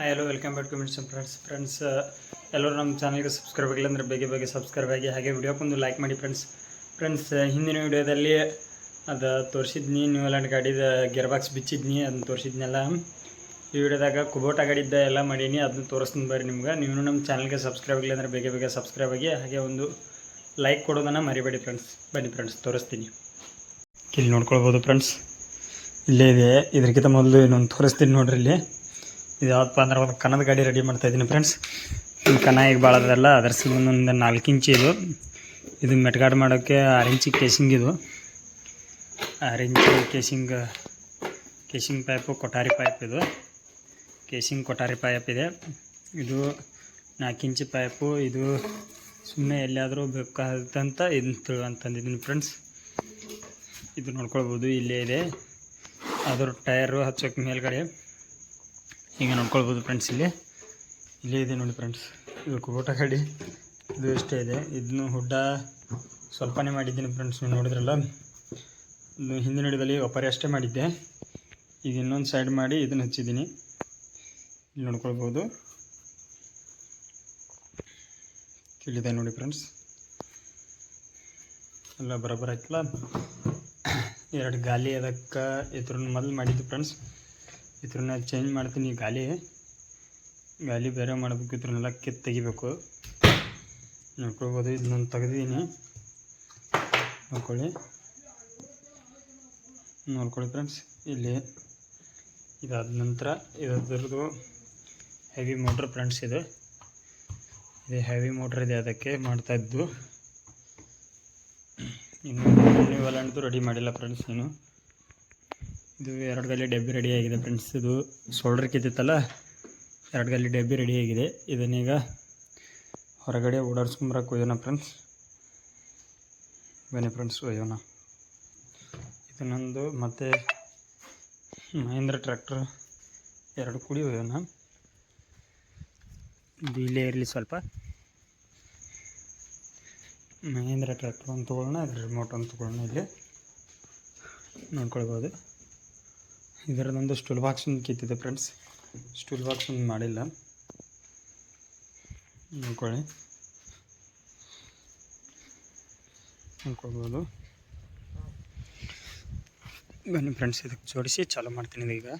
Hi hello welcome back to midst friends friends ಎಲ್ಲರೂ ನಮ್ಮ ಚಾನಲ್ಗೆ ಸಬ್ಸ್ಕ್ರೈಬ್ ಆಗಿಲ್ಲ ಅಂದರೆ ಬೇಗ ಬೇಗ ಸಬ್ಸ್ಕ್ರೈಬ್ ಆಗಿ, ಹಾಗೆ ವಿಡಿಯೋಕ್ಕೊಂದು ಲೈಕ್ ಮಾಡಿ ಫ್ರೆಂಡ್ಸ್ ಫ್ರೆಂಡ್ಸ್ ಹಿಂದಿನ ವಿಡಿಯೋದಲ್ಲಿ ಅದು ತೋರಿಸಿದ್ನಿ ನ್ಯೂಲ್ಯಾಂಡ್ ಗಾಡಿದ ಗೇರ್ ಬಾಕ್ಸ್ ಬಿಚ್ಚಿದ್ನಿ, ಅದನ್ನ ತೋರಿಸಿದ್ನೆಲ್ಲ. ಈ ವಿಡಿಯೋದಾಗ ಕುಬೋಟ ಗಾಡಿದ್ದ ಎಲ್ಲ ಮಾಡೀನಿ, ಅದನ್ನ ತೋರಿಸ್ತೀನಿ ಬರ್ರಿ ನಿಮ್ಗೆ. ನೀವು ನಮ್ಮ ಚಾನಲ್ಗೆ ಸಬ್ಸ್ಕ್ರೈಬ್ ಆಗಿಲ್ಲ ಅಂದರೆ ಬೇಗ ಬೇಗ ಸಬ್ಸ್ಕ್ರೈಬ್ ಆಗಿ, ಹಾಗೆ ಒಂದು ಲೈಕ್ ಕೊಡೋದನ್ನು ಮರಿಬೇಡಿ ಫ್ರೆಂಡ್ಸ್ ಬನ್ನಿ ಫ್ರೆಂಡ್ಸ್ ತೋರಿಸ್ತೀನಿ. ಇಲ್ಲಿ ನೋಡ್ಕೊಳ್ಬೋದು ಫ್ರೆಂಡ್ಸ್ ಇಲ್ಲೇ ಇದೆ. ಇದಕ್ಕಿಂತ ಮೊದಲು ಇನ್ನೊಂದು ತೋರಿಸ್ತೀನಿ ನೋಡ್ರಿ ಇಲ್ಲಿ. ಇದು ಯಾವತ್ತಪ್ಪ ಅಂದ್ರೆ ಒಂದು ಕನ್ನದ ಗಾಡಿ ರೆಡಿ ಮಾಡ್ತಾ ಇದ್ದೀನಿ ಫ್ರೆಂಡ್ಸ್ ಈ ಕನ್ನ ಈಗ ಭಾಳ ಅದಲ್ಲ ಅದರ ಸಂಬಂಧ ಒಂದು ನಾಲ್ಕು ಇಂಚು ಇದು. ಇದು ಮೆಟ್ಗಾಡ್ ಮಾಡೋಕ್ಕೆ ಆರು ಇಂಚಿ ಕೇಸಿಂಗ್ ಇದು. ಆರು inch casing casing pipe Kothari pipe ಇದು. ಕೇಸಿಂಗ್ ಕೊಠಾರಿ ಪೈಪ್ ಇದೆ. ಇದು ನಾಲ್ಕು ಇಂಚು ಪೈಪು ಇದು ಸುಮ್ಮನೆ ಎಲ್ಲಿಯಾದರೂ ಬೇಕಾದಂತ ಇದನ್ನ ತಿಳು ಅಂತಂದಿದ್ದೀನಿ ಫ್ರೆಂಡ್ಸ್ ಇದು ನೋಡ್ಕೊಳ್ಬೋದು, ಇಲ್ಲೇ ಇದೆ. ಅದರ ಟೈರು ಹಚ್ಚೋಕೆ ಮೇಲ್ಗಡೆ. ಈಗ ನೋಡ್ಕೊಳ್ಬೋದು ಫ್ರೆಂಡ್ಸ್ ಇಲ್ಲಿ. ಇಲ್ಲೇ ಇದೆ ನೋಡಿ ಫ್ರೆಂಡ್ಸ್ ಇದು ಕುಬೋಟ ಗಾಡಿ. ಇದು ಇಷ್ಟೇ ಇದೆ. ಇದನ್ನು ಹುಡ್ಡ ಸ್ವಲ್ಪನೇ ಮಾಡಿದ್ದೀನಿ ಫ್ರೆಂಡ್ಸ್ ನೀವು ನೋಡಿದ್ರಲ್ಲ? ಹಿಂದಿನ ಹಿಡಿದಲ್ಲಿ ಒಪ್ಪರಿ ಅಷ್ಟೇ ಮಾಡಿದ್ದೆ. ಈಗ ಇನ್ನೊಂದು ಸೈಡ್ ಮಾಡಿ ಇದನ್ನು ಹಚ್ಚಿದ್ದೀನಿ. ಇಲ್ಲಿ ನೋಡ್ಕೊಳ್ಬೋದು. ಕೇಳಿದೆ ನೋಡಿ ಫ್ರೆಂಡ್ಸ್ ಎಲ್ಲ ಬರೋಬ್ಬರ ಆಯ್ತಲ್ಲ? ಎರಡು ಗಾಲಿ ಅದಕ್ಕೆ ಎದುರು ಮೊದಲು ಮಾಡಿದ್ದು ಫ್ರೆಂಡ್ಸ್ ಇದ್ರನ್ನ ಚೇಂಜ್ ಮಾಡ್ತೀನಿ ಗಾಲಿ ಗಾಲಿ ಬೇರೆ ಮಾಡಬೇಕು, ಇದ್ರನ್ನೆಲ್ಲ ಕಿತ್ತು ತೆಗಿಬೇಕು. ನೋಡ್ಕೊಳ್ಬೋದು ನಾನು ತೆಗೆದಿದ್ದೀನಿ. ನೋಡ್ಕೊಳ್ಳಿ. ನೋಡ್ಕೊಳ್ಳಿ ಫ್ರೆಂಡ್ಸ್ ಇಲ್ಲಿ ಇದಾದ ನಂತರ ಇದರದ್ದು ಹೆವಿ ಮೋಟ್ರ್ ಫ್ರೆಂಡ್ಸ್ ಇದು. ಇದು ಹೆವಿ ಮೋಟ್ರ್ ಇದೆ, ಅದಕ್ಕೆ ಮಾಡ್ತಾಯಿದ್ದು ಇನ್ನು ಇನ್ನೊಂದು ರೆಡಿ ಮಾಡಿಲ್ಲ ಫ್ರೆಂಡ್ಸ್ ನೀನು. ಇದು ಎರಡು ಗಲ್ಲಿ ಡಬ್ಬಿ ರೆಡಿ ಆಗಿದೆ ಫ್ರೆಂಡ್ಸ್ ಇದು ಸೋಲ್ಡರ್ ಕಿತ್ತಿತ್ತಲ್ಲ, ಎರಡು ಗಲ್ಲಿ ಡಬ್ಬಿ ರೆಡಿ ಆಗಿದೆ. ಇದನ್ನೀಗ ಹೊರಗಡೆ ಓಡಾಡ್ಸ್ಕೊಂಬರಕ್ಕೆ ಒಯ್ಯೋಣ ಫ್ರೆಂಡ್ಸ್ ಬನ್ನಿ ಫ್ರೆಂಡ್ಸ್ ಒಯ್ಯೋಣ. ಇದು ನಂದು ಮತ್ತು ಮಹೇಂದ್ರ ಟ್ರ್ಯಾಕ್ಟ್ರ್ ಎರಡು ಕೂಡಿ ಒಯ್ಯೋಣ. ಇಲ್ಲೇ ಇರಲಿ ಸ್ವಲ್ಪ. ಮಹೇಂದ್ರ ಟ್ರ್ಯಾಕ್ಟರ್ ಒಂದು ತೊಗೊಳ್ಳೋಣ ರಿಮೋಟ್ ಒಂದು ತೊಗೊಳ್ಳೋಣ ಇಲ್ಲಿ. ನೋಡ್ಕೊಳ್ಬೋದು. ಇದರದೊಂದು ಸ್ಟೂಲ್ ಬಾಕ್ಸ್ ಒಂದು ಕಿತ್ತಿದೆ ಫ್ರೆಂಡ್ಸ್ ಸ್ಟೂಲ್ ಬಾಕ್ಸ್ ಒಂದು ಮಾಡಿಲ್ಲ. ನೋಡ್ಕೊಳ್ಳಿ. ನೋಡ್ಕೊಳ್ಬೋದು ಬನ್ನಿ ಫ್ರೆಂಡ್ಸ್ ಇದಕ್ಕೆ ಜೋಡಿಸಿ ಚಾಲೂ ಮಾಡ್ತೀನಿ ಈಗ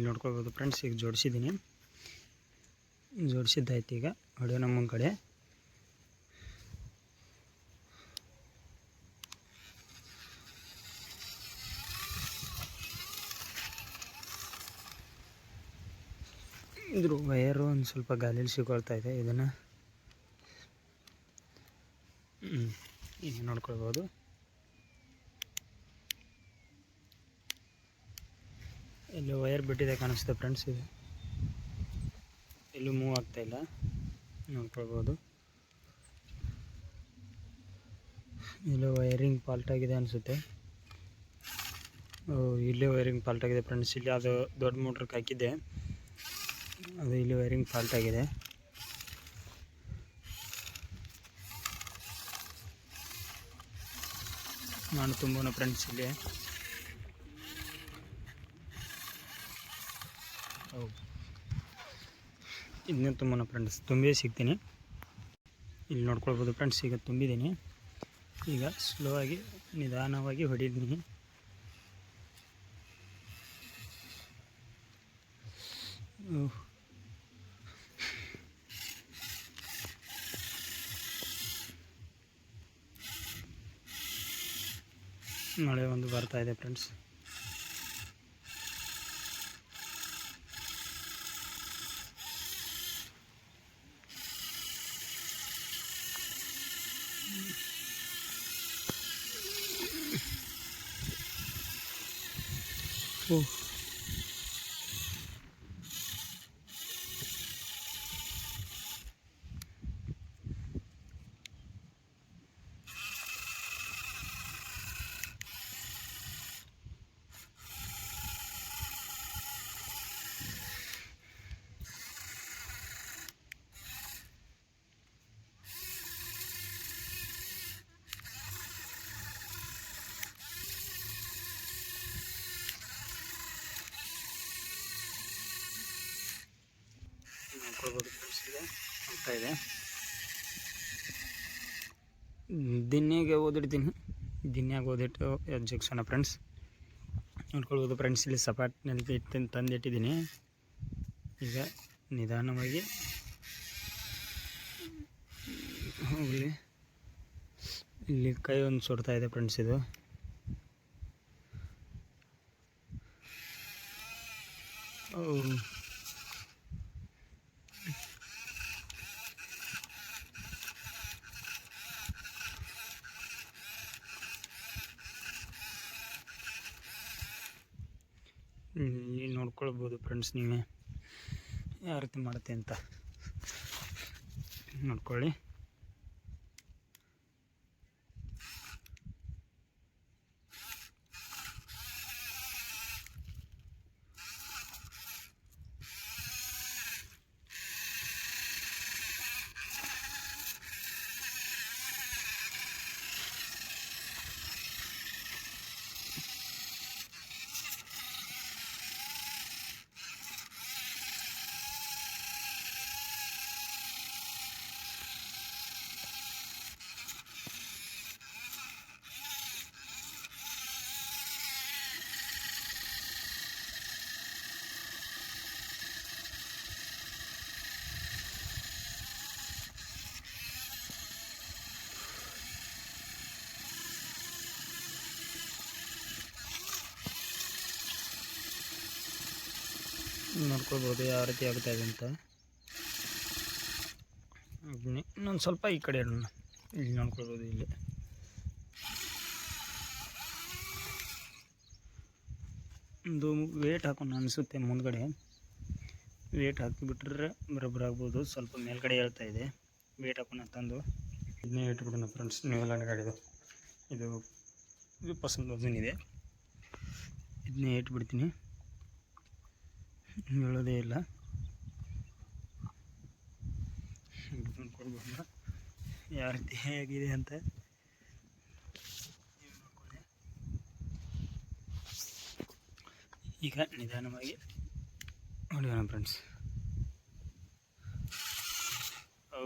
ನೋಡ್ಕೊಳ್ಬೋದು ಫ್ರೆಂಡ್ಸ್ ಈಗ ಜೋಡಿಸಿದ್ದೀನಿ. ಜೋಡಿಸಿದ್ದಾಯ್ತು ಈಗ. ಹೊಡೆಯೋ ನಮ್ಮ ಕಡೆ ಇದ್ರ ವೈರು ಒಂದು ಸ್ವಲ್ಪ ಗಾಲಿಯಲ್ಲಿ ಸಿಗೊಳ್ತಾ ಇದೆ, ಇದನ್ನು. ಈಗ ನೋಡ್ಕೊಳ್ಬೋದು. ಇಲ್ಲಿ ವೈರ್ ಬಿಟ್ಟಿದೆ ಕಾಣಿಸುತ್ತೆ ಫ್ರೆಂಡ್ಸ್, ಇದು. ಎಲ್ಲೂ ಮೂವ್ ಆಗ್ತಾ ಇಲ್ಲ. ನೋಡ್ಕೊಳ್ಬೋದು. ಇಲ್ಲೂ ವೈರಿಂಗ್ ಫಾಲ್ಟ್ ಆಗಿದೆ ಅನಿಸುತ್ತೆ. ಇಲ್ಲೇ ವೈರಿಂಗ್ ಫಾಲ್ಟ್ ಆಗಿದೆ ಫ್ರೆಂಡ್ಸ್, ಇಲ್ಲಿ ಅದು ದೊಡ್ಡ ಮೋಟ್ರಿಗೆ ಹಾಕಿದ್ದೆ. ಅದು ಇಲ್ಲಿ ವೈರಿಂಗ್ ಫಾಲ್ಟ್ ಆಗಿದೆ. ನಾನು ತುಂಬ ಫ್ರೆಂಡ್ಸ್ ಇಲ್ಲಿ. ಇನ್ನೂ ತುಂಬ ಫ್ರೆಂಡ್ಸ್ ತುಂಬಿ ಸಿಗ್ತೀನಿ. ಇಲ್ಲಿ ನೋಡ್ಕೊಳ್ಬೋದು ಫ್ರೆಂಡ್ಸ್ ಈಗ ತುಂಬಿದ್ದೀನಿ. ಈಗ ಸ್ಲೋ ಆಗಿ, ನಿಧಾನವಾಗಿ ಹೊಡಿದ್ದೀನಿ ಓಹ್. ಮಳೆ ಒಂದು ಬರ್ತಾ ಇದೆ ಫ್ರೆಂಡ್ಸ್ ಓ ಆಗ್ತಾ ಇದೆ. ದಿನ್ನಿಗೆ ಓದಿಡ್ತೀನಿ? ದಿನ್ಯಾಗ ಓದಿಟ್ಟು ಜಕ್ಷನ ಫ್ರೆಂಡ್ಸ್, ನೋಡ್ಕೊಳ್ಬೋದು ಫ್ರೆಂಡ್ಸ್, ಇಲ್ಲಿ ಸಪಾಟ್ನಲ್ಲಿ ಇಟ್ಟು ತಂದಿಟ್ಟಿದ್ದೀನಿ ಈಗ ನಿಧಾನವಾಗಿ ಹೋಗಲಿ. ಇಲ್ಲಿ ಕೈ ಒಂದು ಸುಡ್ತಾ ಇದೆ ಫ್ರೆಂಡ್ಸ್ ಇದು. ಓ ನೋಡ್ಕೊಳ್ಬೋದು ಫ್ರೆಂಡ್ಸ್ ನೀವೇ. ಯಾವ ರೀತಿ ಮಾಡುತ್ತೆ ಅಂತ. ನೋಡ್ಕೊಳ್ಳಿ. ನೋಡ್ಕೊಳ್ಬೋದು ಯಾವ ರೀತಿ ಆಗ್ತಾ ಇದೆ ಅಂತ. ನಾನು ಸ್ವಲ್ಪ ಈ ಕಡೆ ಇಡೋಣ. ಇಲ್ಲಿ ನೋಡ್ಕೊಳ್ಬೋದು ಇಲ್ಲಿ. ಒಂದು ವೇಟ್ ಹಾಕೋಣ ಅನಿಸುತ್ತೆ ಮುಂದ್ಗಡೆ. ವೇಟ್ ಹಾಕಿಬಿಟ್ರೆ ಬರೋಬ್ಬರ ಆಗ್ಬೋದು. ಸ್ವಲ್ಪ ಮೇಲ್ಗಡೆ ಹೇಳ್ತಾ ಇದೆ. ವೇಟ್ ಹಾಕೋಣ ತಂದು. ಇದನ್ನೇ ಇಟ್ಬಿಡೋಣ ಫ್ರೆಂಡ್ಸ್ ನ್ಯೂಲ್ಯಾಂಡ್ ಗಾಡಿದು ಇದು. ಇದು ಪಸಂದ್ ಇದೆ. ಇದನ್ನೇ ಇಟ್ಬಿಡ್ತೀನಿ. ಹೇಳೋದೇ ಇಲ್ಲ. ನೋಡ್ಕೊಳ್ಬೋದು ಯಾವ ರೀತಿ ಹೇಗಿದೆ ಅಂತ. ಈಗ ನಿಧಾನವಾಗಿ ನೋಡೋಣ ಫ್ರೆಂಡ್ಸ್ ಓ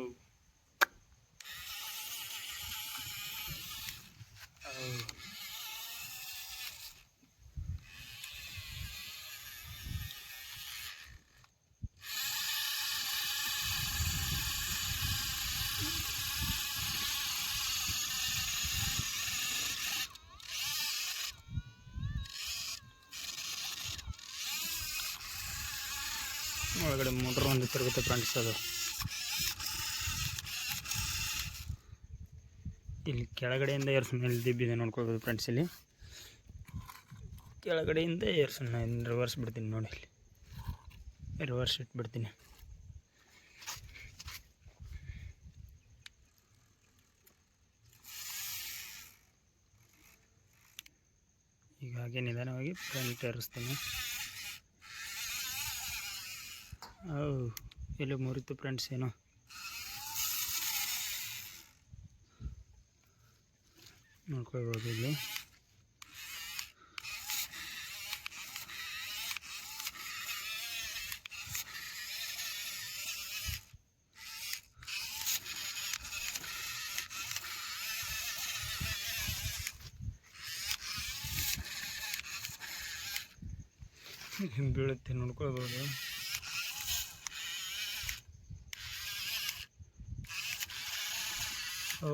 ಒಳಗಡೆ ಮೋಟ್ರ್ ಒಂದು ತಿರುಗುತ್ತೆ ಫ್ರೆಂಡ್ಸ್ ಅದು. ಇಲ್ಲಿ ಕೆಳಗಡೆಯಿಂದ ಏರ್ಸನ್ನ ಮೇಲೆ ದಿಬ್ಬಿದೆ ನೋಡ್ಕೊಳ್ಬೋದು ಫ್ರೆಂಡ್ಸ್ ಇಲ್ಲಿ. ಕೆಳಗಡೆಯಿಂದ ಏರ್ಸನ್ನ ರಿವರ್ಸ್ ಬಿಡ್ತೀನಿ ನೋಡಿ ಇಲ್ಲಿ. ರಿವರ್ಸ್ ಇಟ್ಬಿಡ್ತೀನಿ. ಈಗ ಹಾಗೆ ನಿಧಾನವಾಗಿ ಫ್ರಂಟ್ ಏರಿಸ್ತೀನಿ. ಎಲ್ಲಿ ಮುರಿತು ಫ್ರೆಂಡ್ಸ್ ಏನೋ? ನೋಡ್ಕೊಳ್ಬೋದು ಇಲ್ಲಿ. ಬೀಳುತ್ತೆ ನೋಡ್ಕೊಳ್ಬೋದು. ಓ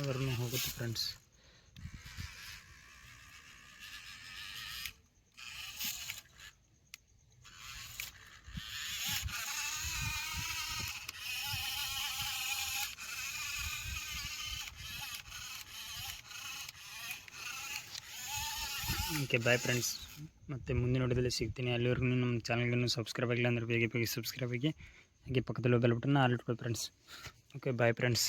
ಅದನ್ನು ಹೋಗುತ್ತೆ ಫ್ರೆಂಡ್ಸ್ ಓಕೆ ಬಾಯ್ ಫ್ರೆಂಡ್ಸ್ ಮತ್ತು ಮುಂದಿನ ನೋಡಿದಲ್ಲಿ ಸಿಗ್ತೀನಿ. ಅಲ್ಲಿವರೆಗೂ ನಮ್ಮ ಚಾನಲ್ಗೂ ಸಬ್ಸ್ಕ್ರೈಬ್ ಆಗಿಲ್ಲ ಅಂದ್ರೆ ಬೇಗ ಬೇಗ ಸಬ್ಸ್ಕ್ರೈಬ್ ಆಗಿ, ಹಾಗೆ ಪಕ್ಕದಲ್ಲಿ ಬೆಲ್ ಬಟನ್ನ all friends okay bye friends